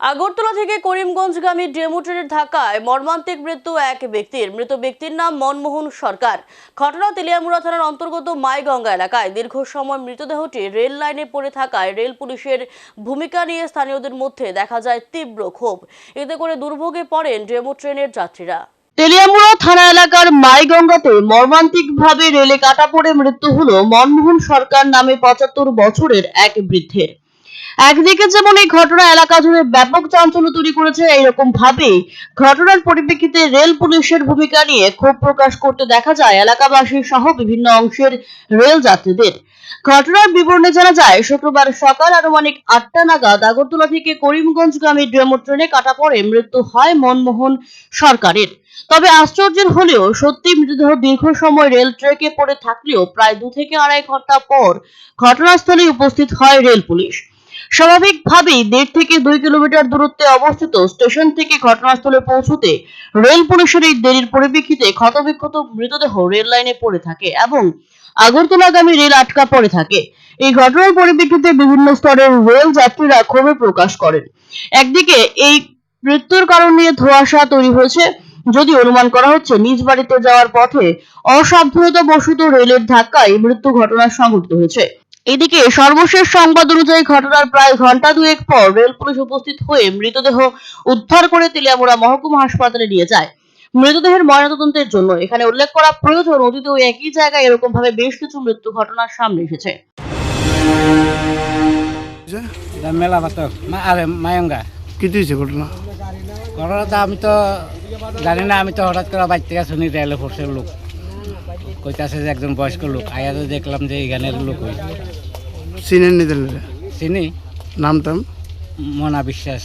আগরতলা থেকে করিমগঞ্জগামী ডেমো ট্রেনের ধাক্কায় মর্মান্তিক মৃত্যু এক ব্যক্তির। মৃত ব্যক্তির নাম মনমোহন সরকার। ঘটনা তেলিয়ামুড়া থানার অন্তর্গত মাইগঙ্গা এলাকায়। দীর্ঘ সময় মৃতদেহটি রেল লাইনে পড়ে থাকায় রেল পুলিশের ভূমিকা নিয়ে স্থানীয়দের মধ্যে দেখা যায় তীব্র ক্ষোভ। এতে করে দুর্ভোগে পড়েন ডেমো ট্রেনের যাত্রীরা। তেলিয়ামুড়া থানা এলাকার মাইগঙ্গাতে মর্মান্তিকভাবে রেলে কাটা পড়ে মৃত্যু হল মনমোহন সরকার নামে পঁচাত্তর বছরের এক বৃদ্ধের। একদিকে যেমন এই ঘটনা এলাকা জুড়ে ব্যাপক চাঞ্চল্য তৈরি করেছে, এইরকম ভাবে ঘটনার পরিপ্রেক্ষিতে রেল পুলিশের ভূমিকা নিয়ে ক্ষোভ প্রকাশ করতে দেখা যায় এলাকাবাসী সহ বিভিন্ন অংশের রেল যাত্রীদের। ঘটনার বিবরণে জানা যায়, শুক্রবার সকাল আনুমানিক আটটা নাগাদ আগরতলা থেকে করিমগঞ্জগামী ডেমো ট্রেনে কাটা পড়ে মৃত্যু হয় মনমোহন সরকারের। তবে আশ্চর্যের হলেও সত্যি মৃতদেহ দীর্ঘ সময় রেল ট্রেকে পড়ে থাকলেও প্রায় দু থেকে আড়াই ঘণ্টা পর ঘটনাস্থলে উপস্থিত হয় রেল পুলিশ। স্বাভাবিকভাবেই দেড় থেকে দুই কিলোমিটার দূরত্বে অবস্থিত স্টেশন থেকে ঘটনাস্থলে পৌঁছতে রেল পুলিশের এই দেরির পরিপ্রেক্ষিতে ক্ষতবিক্ষত মৃতদেহ রেল লাইনে পড়ে থাকে এবং আগরতলাগামী রেল আটকা পড়ে থাকে। এই ঘটনার পরিপ্রেক্ষিতে বিভিন্ন স্তরের রেল যাত্রীরা ক্ষোভে প্রকাশ করেন। একদিকে এই মৃত্যুর কারণ নিয়ে ধোঁয়াশা তৈরি হয়েছে যদি অনুমান করা হচ্ছে নিজ বাড়িতে যাওয়ার পথে অসাবধানতা বশত রেলের ধাক্কায় মৃত্যু ঘটনা সংঘটিত হয়েছে। এদিকে সর্বশেষ সংবাদ অনুযায়ী ঘটনার প্রায় ঘণ্টা দুয়েক পর রেল পুলিশ উপস্থিত হয়ে মৃতদেহ উদ্ধার করে তেলিয়ামুড়া মহকুমা হাসপাতালে নিয়ে যায়। মৃতদেহের ময়নাতদন্তের জন্য এখানে উল্লেখ করা প্রয়োজন অতীতেও একই জায়গায় এরকম ভাবে বেশ কিছু মৃত্যু ঘটনার সামনে এসেছে। মেলা পাতক আরে মায়ঙ্গা। কি দিয়েছে ঘটনা? ঘটনাটা আমি তো জানি না আমি তো হঠাৎ করে বাইর থেকে শুনি রেলে ফোর্সের লোক। কইতাছে যে একজন বয়স্ক লোক আয়া তো দেখলাম যে এখানের লোক ওই চিনেন নি দিলে চিনি? নাম টাম? মনা বিশ্বাস।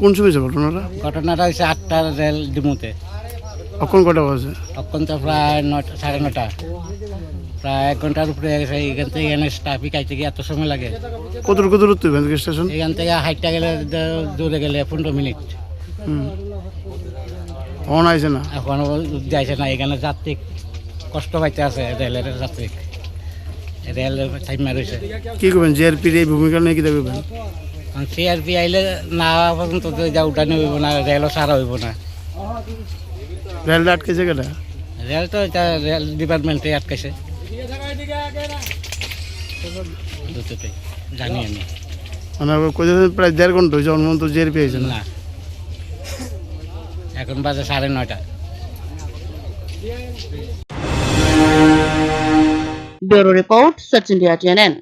কোন সময় হয়েছে ঘটনাটা? ঘটনাটা হয়েছে আটটা রেল ডিমুতে। কখন কটা বাজে তো প্রায় নটা সাড়ে নটা প্রায় এক ঘণ্টার উপরে হয়ে গেছে। এখান থেকে এখানে স্টাফি খাইতে গিয়ে এত সময় লাগে। কত কত দূরত্ব ভ্যান স্টেশন এখান থেকে হাইটটা গেলে দূরে গেলে পনেরো মিনিট। হুম। অন আইছে না? এখন যাইছে না। এখানে যাত্রী কষ্ট পাইতে আছে রেলের যাত্রী রেল টাইমে রয়েছে কি করবেন জিআরপির এই ভূমিকা নিয়ে কি দেখবেন সিআরপি আইলে না পর্যন্ত যা উঠানো হইব না রেলও সারা হইব না। রেলটা আটকেছে কেটা রেল তো এটা রেল ডিপার্টমেন্টে দুটোতেই জানি আমি। মানে কোথায় প্রায় দেড় ঘণ্টা হয়েছে অনুমান তো জিআরপি আইছে না? না। এখন বাজে সাড়ে নয়টা। Bureau Report, Sachin Diatianan.